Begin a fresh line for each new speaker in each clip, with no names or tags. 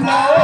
no.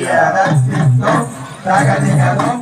செய்ய தகதிகளும்